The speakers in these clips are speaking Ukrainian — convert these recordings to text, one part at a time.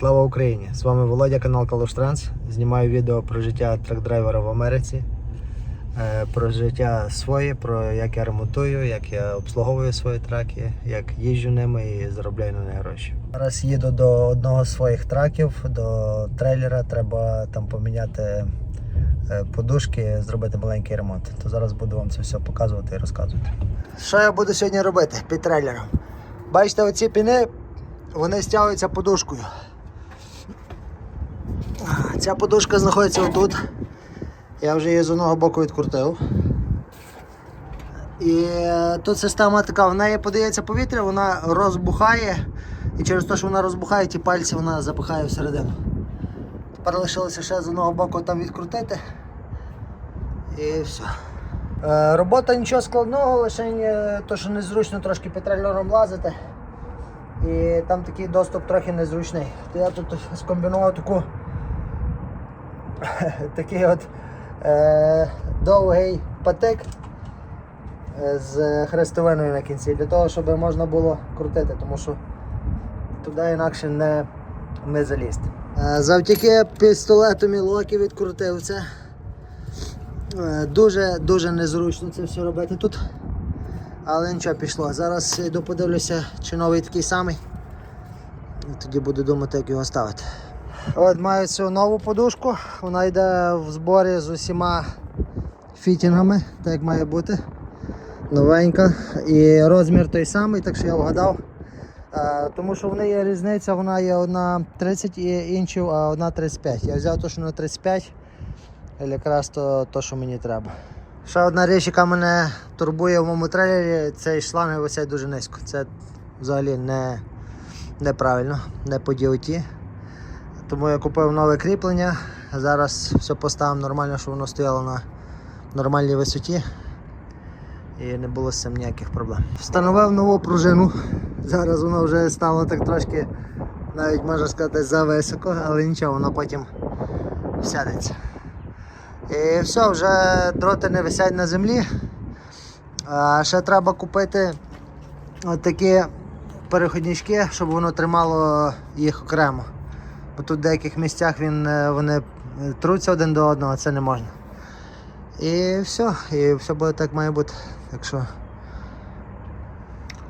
Слава Україні! З вами Володя, канал Калуш Транс. Знімаю відео про життя трак-драйвера в Америці, е, про життя своє, про як я ремонтую, як я обслуговую свої траки, як їжджу ними і заробляю на них гроші. Зараз їду до одного з своїх траків, до трейлера. Треба там поміняти е, подушки, зробити маленький ремонт. То зараз буду вам це все показувати і розказувати. Що я буду сьогодні робити під трейлером? Бачите, оці піни вони стягуються подушкою. Ця подушка знаходиться отут. Я вже її з одного боку відкрутив. І е, тут система така, в неї подається повітря, вона розбухає. І через те, що вона розбухає, ті пальці вона запихає всередину. Тепер лишилося ще з одного боку там відкрутити. І все. Е, робота нічого складного, лише е, то, що незручно трошки під лазити. І там такий доступ трохи незручний. То я тут скомбінував таку такий от е, довгий патик е, з хрестовиною на кінці, для того, щоб можна було крутити, тому що туди інакше не, не залізти. Е, завдяки пістолету Мілокі відкрутив це. Е, Дуже дуже незручно це все робити тут. Але нічого пішло. Зараз йду подивлюся, чи новий такий самий. І тоді буду думати, як його ставити. От маю цю нову подушку, вона йде в зборі з усіма фітінгами, так як має бути. Новенька. І розмір той самий, так що я вгадав. Е, тому що в неї є різниця, вона є одна 30 і- інчів, а одна 35. Я взяв ту, що на 35, і якраз то, то, що мені треба. Ще одна річ, яка мене турбує в моєму трейлері, цей шланг висять дуже низько. Це взагалі не, неправильно, не по DOT. Тому я купив нове кріплення. Зараз все поставив нормально, щоб воно стояло на нормальній висоті. І не було з цим ніяких проблем. Встановив нову пружину. Зараз воно вже стало так трошки, навіть можна сказати, зависоко, але нічого, воно потім сядеться. І все, вже дроти не висять на землі. А ще треба купити такі переходнички, щоб воно тримало їх окремо. Тут в деяких місцях він, е, вони е, труться один до одного, а це не можна. І все, і все буде так має бути. Так що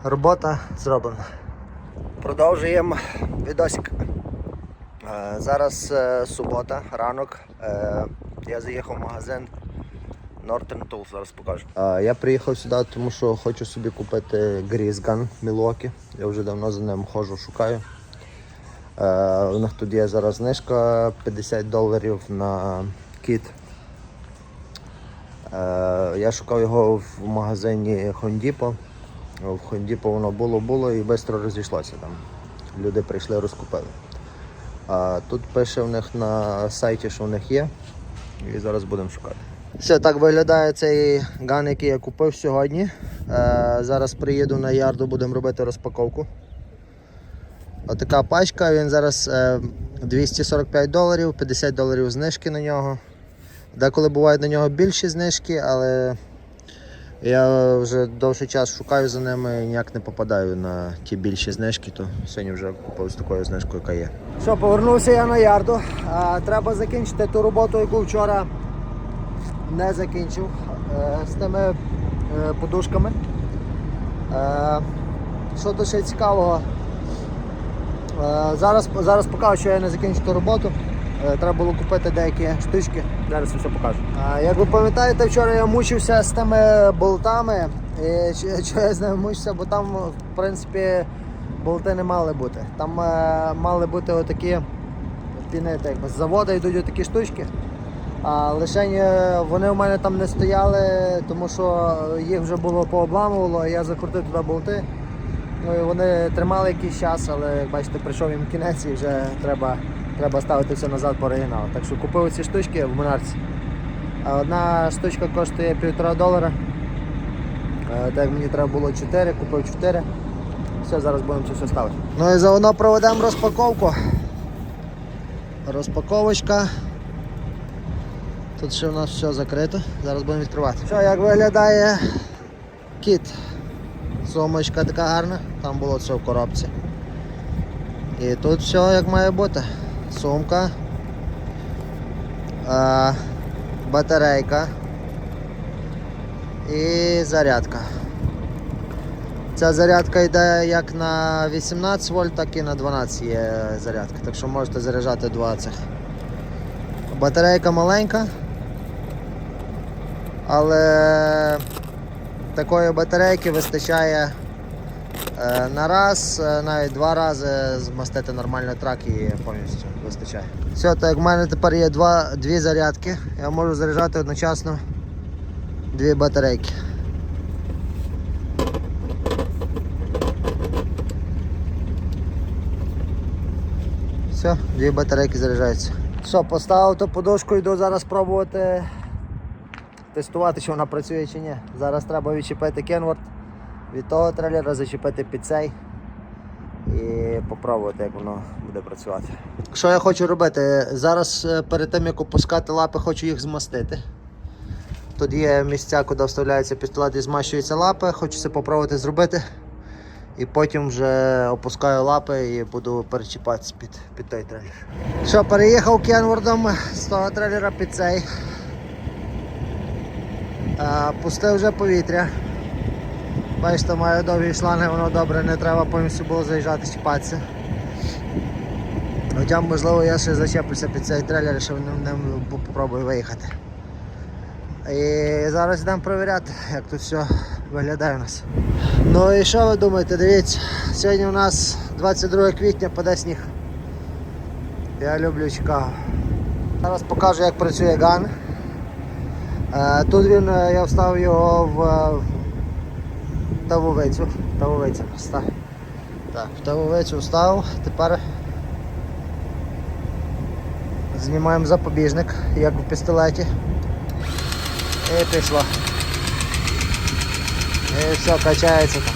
робота зроблена. Продовжуємо відосик. Е, Зараз субота, ранок. Я заїхав в магазин Northern Tools, зараз покажу. Я приїхав сюди, тому що хочу собі купити Grease Gun Я вже давно за ним ходжу, шукаю. Е, У них тут є зараз знижка 50 доларів на кіт. Е, Я шукав його в магазині Hondipo. В Hondipo воно було було і швидко розійшлося там. Люди прийшли, розкупили. А тут пише в них на сайті, що в них є. І зараз будемо шукати. Все, так виглядає цей ган, який я купив сьогодні. Е, зараз приїду на ярду, будемо робити розпаковку. Отака пачка, він зараз е, 245 доларів, 50 доларів знижки на нього. Деколи бувають на нього більші знижки, але я вже довший час шукаю за ними і ніяк не попадаю на ті більші знижки, то сьогодні вже купив з такою знижкою, яка є. Що, повернувся я на ярду. Треба закінчити ту роботу, яку вчора не закінчив е, з тими е, подушками. Е, що тут ще цікавого? Е, зараз, зараз покажу, що я не закінчив ту роботу. Е, Треба було купити деякі штучки. Зараз все покажу. Як ви пам'ятаєте, вчора я мучився з тими болтами. І чого я з ними мучився, бо там, в принципі, болти не мали бути. Там е, мали бути отакі піни, якби з заводу йдуть отакі штучки. А лише вони у мене там не стояли, тому що їх вже було пообламувало, я закрутив туди болти. Ну вони тримали якийсь час, але як бачите, прийшов їм кінець і вже треба, треба ставити все назад по оригіналу. Так що купив ці штучки в Монарці. Одна штучка коштує півтора долара. Е, Так мені треба було 4, купив 4. Все, зараз будемо це все ставити. Ну і заодно проведемо розпаковку. Розпаковочка. Тут ще в нас все закрито. Зараз будемо відкривати. Що, як виглядає кіт? Сумочка така гарна, там було все в коробці. І тут все як має бути. Сумка. Батарейка. І зарядка. Ця зарядка йде як на 18 вольт, так і на 12 є зарядка. Так що можете заряджати два цих. Батарейка маленька. Але такої батарейки вистачає е, на раз, е, навіть два рази змастити нормально трак і повністю вистачає. Все, так в мене тепер є два, дві зарядки, я можу заряджати одночасно дві батарейки. Все, дві батарейки заряджаються. Що, поставив ту подушку, йду зараз пробувати тестувати, чи вона працює чи ні. Зараз треба відчепити кенворд від того трейлера, зачепити під цей і попробувати, як воно буде працювати. Що я хочу робити? Зараз е, перед тим як опускати лапи, хочу їх змастити. Тут є місця, куди вставляється пістолет і змащуються лапи, хочу це попробувати зробити. І потім вже опускаю лапи і буду перечіпатися під, під той трейлер. Що, переїхав кенвордом з того трейлера під цей. А, Пустив вже повітря. Бачите, маю довгі шланги, воно добре, не треба повністю було заїжджати, чіпатися. Хоча, можливо, я ще зачеплюся під цей трейлер, ним, ним попробую виїхати. І зараз йдемо перевіряти, як тут все виглядає у нас. Ну і що ви думаєте, дивіться, сьогодні у нас 22 квітня, паде сніг. Я люблю Чикаго. Зараз покажу, як працює ган. Е, Тут він, е, я вставив його в е, тавовицю. Тавовиця так. Так, в тавовицю вставив. Тепер знімаємо запобіжник, як в пістолеті. І пішло. І все, качається там.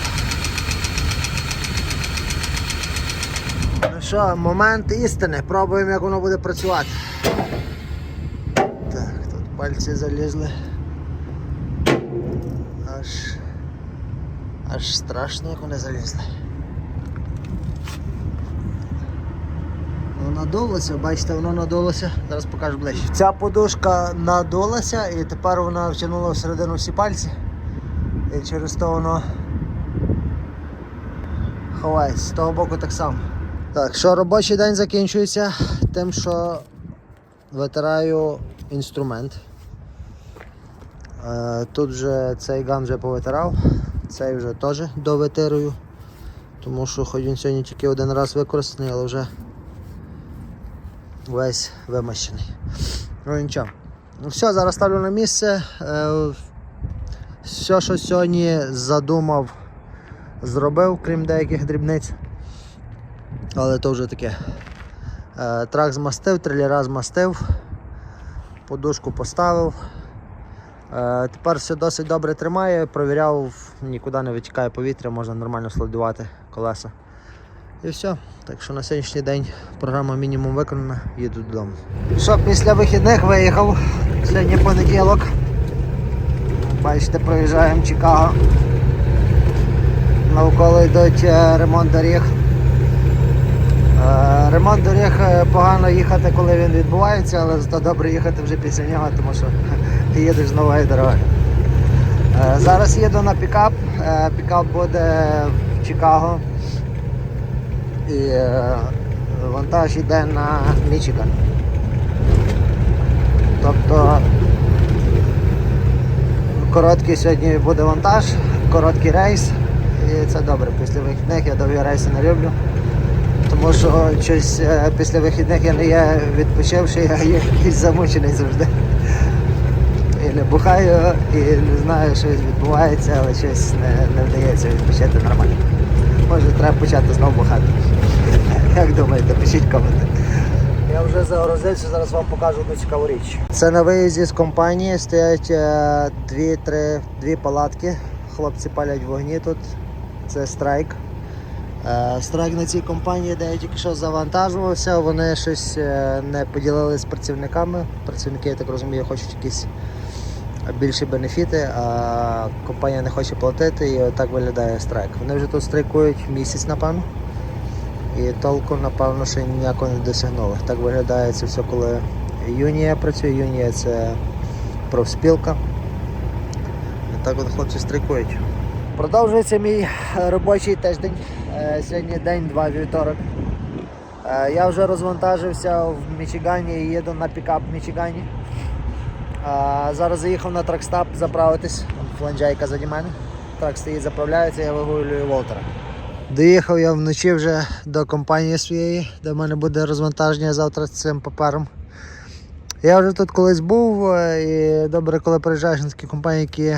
Ну що, момент істини. Пробуємо, як воно буде працювати. Пальці залізли. Аж аж страшно, як вони залізли. Ну, надулося, бачите, воно надулося. Зараз покажу ближче. Ця подушка надулася і тепер вона втягнула всередину всі пальці. І через то воно ховається. З того боку так само. Так, що робочий день закінчується тим, що витираю інструмент. Е, Тут вже цей ган вже повитирав, цей вже теж довитирую, тому що хоч він сьогодні тільки один раз використаний, але вже весь вимащений. Ну нічого. Ну все, зараз ставлю на місце. Е, Все, що сьогодні задумав, зробив, крім деяких дрібниць. Але то вже таке. Е, Трак змастив, трилера змастив, подушку поставив. Е, Тепер все досить добре тримає, провіряв, нікуди не витікає повітря, можна нормально слайдувати колеса. І все. Так що на сьогоднішній день програма мінімум виконана, їду додому. Що, після вихідних виїхав. Сьогодні понеділок. Бачите, проїжджаємо Чикаго. Навколо йдуть е, ремонт доріг. Е, Ремонт доріг погано їхати, коли він відбувається, але зато добре їхати вже після нього, тому що ти їдеш з нової дороги. Е, Зараз їду на пікап. Е, Пікап буде в Чикаго. І е, вантаж йде на Мічиган. Тобто короткий сьогодні буде вантаж, короткий рейс. І це добре. Після вихідних я довгі рейси не люблю. Тому що щось після вихідних я не є відпочивший, а є якийсь замучений завжди. Не бухаю, і не знаю, що відбувається, але щось не, не вдається відпочити нормально. Може треба почати знову бухати. Як думаєте, пишіть коменти. Я вже загрузився, зараз вам покажу одну цікаву річ. Це на виїзді з компанії стоять е, дві, три, дві палатки. Хлопці палять вогні тут. Це страйк. Е, Страйк на цій компанії, де я тільки що завантажувався, вони щось е, не поділили з працівниками. Працівники, я так розумію, хочуть якісь більші бенефіти, а компанія не хоче платити і отак виглядає страйк. Вони вже тут страйкують місяць, напевно. І толку, напевно, ще ніякого не досягнули. Так виглядає це все, коли юнія працює. Юнія це профспілка. І так от хлопці стрикують. Продовжується мій робочий тиждень. Е, Сьогодні день, два вівторок. Е, Я вже розвантажився в Мічигані і їду на пікап в Мічигані. Зараз заїхав на тракстап заправитись. Фланджайка заді мене. Трак стоїть, заправляється, я вигулюю Волтера. Доїхав я вночі вже до компанії своєї, де в мене буде розвантаження завтра з цим папером. Я вже тут колись був е, і добре, коли приїжджаєш на такі компанії, які,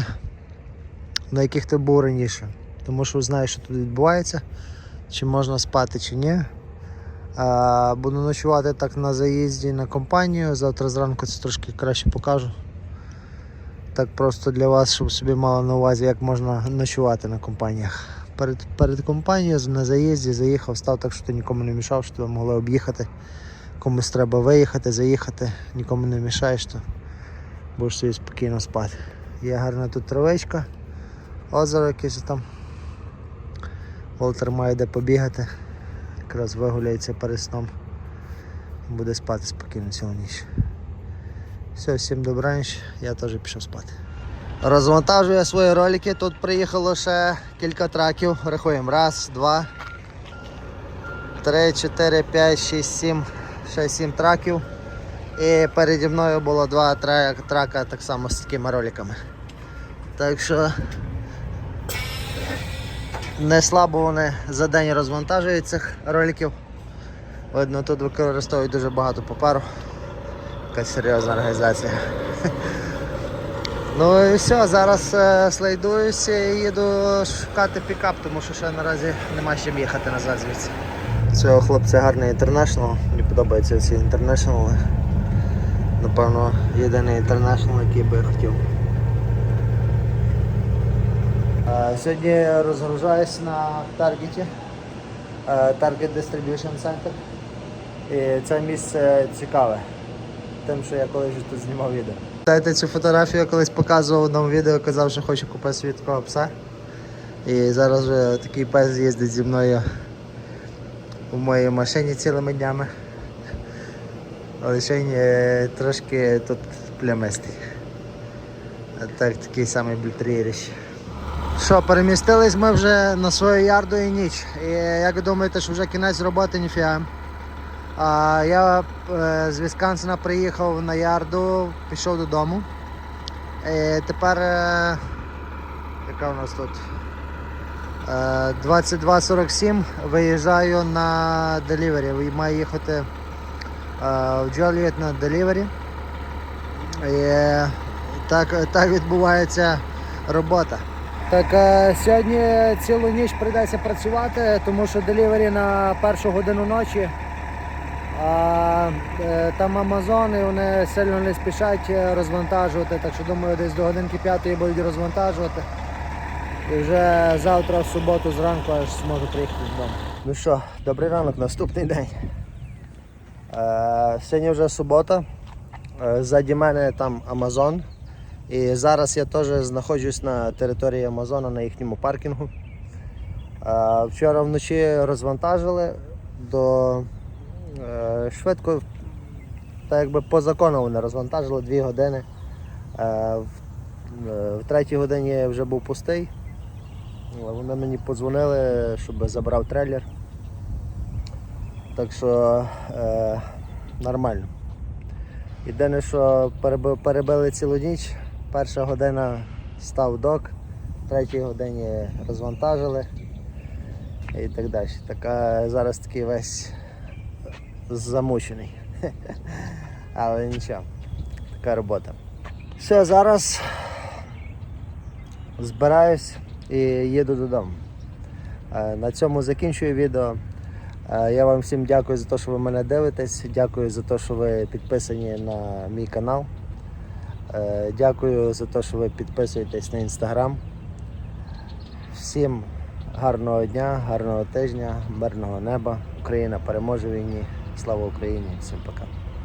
на яких ти був раніше. Тому що знаєш, що тут відбувається, чи можна спати, чи ні. Буду ночувати так на заїзді на компанію. Завтра зранку це трошки краще покажу. Так просто для вас, щоб собі мали на увазі, як можна ночувати на компаніях. Перед, перед компанією на заїзді заїхав, став так, що ти нікому не мішав, що тебе могли об'їхати. Комусь треба виїхати, заїхати, нікому не мішаєш, то будеш собі спокійно спати. Є гарна тут травичка, озеро якесь там. Волтер має де побігати якраз вигуляється перед сном. Буде спати спокійно цілу ніч. Все, всім добраніч, я теж пішов спати. Розвантажую свої ролики. Тут приїхало ще кілька траків. Рахуємо. Раз, два, три, чотири, п'ять, шість, сім, ще сім траків. І переді мною було два тра- трака так само з такими роликами. Так що не слабо вони за день розвантажують цих роликів. Видно, тут використовують дуже багато паперу. Якась серйозна організація. Ну і все, зараз е, слайдуюся і їду шукати пікап, тому що ще наразі нема з чим їхати назад звідси. Цього хлопця гарний інтернешнл, мені подобаються ці інтернешнли. Напевно, єдиний інтернешнл, який би я хотів. Е, Сьогодні розгружаюсь на Таргеті, е, Target Distribution Center. І це місце цікаве, тим, що я колись тут знімав відео. Знаєте, цю фотографію я колись показував в одному відео, казав, що хочу купити собі пса. І зараз вже такий пес їздить зі мною у моїй машині цілими днями. Лише е, трошки тут плямистий. Так такий самий бультер'єріш. Що, перемістились ми вже на свою ярду і ніч. І як ви думаєте, що вже кінець роботи ніфіга. А, я е, з Вісконсина приїхав на ярду, пішов додому. І тепер е, яка у нас тут? Е, 22.47 виїжджаю на делівері. Маю їхати е, в Джоліет на делівері. І так, так відбувається робота. Так е, сьогодні цілу ніч прийдеться працювати, тому що делівері на першу годину ночі. А е, там і вони сильно не спішать е, розвантажувати, так що думаю, десь до годинки п'ятої будуть розвантажувати. І вже завтра, в суботу, зранку аж зможу приїхати додому. Ну що, добрий ранок, наступний день. Е, сьогодні вже субота. Ззаді мене там Амазон. І зараз я теж знаходжусь на території Амазона на їхньому паркінгу. Вчора вночі розвантажили до е, швидко, так якби по закону вони розвантажили 2 години. Е, В, е, третій годині я вже був пустий. Вони мені подзвонили, щоб забрав трейлер. Так що нормально. Єдине, що перебили цілу ніч. Перша година став док, в третій годині розвантажили і так далі. Така зараз такий весь замучений. Але нічого, така робота. Все, зараз збираюсь і їду додому. Е, На цьому закінчую відео. Е, Я вам всім дякую за те, що ви мене дивитесь. Дякую за те, що ви підписані на мій канал. Е, Дякую за те, що ви підписуєтесь на інстаграм. Всім гарного дня, гарного тижня, мирного неба. Україна переможе війні. Слава Україні! Всім пока.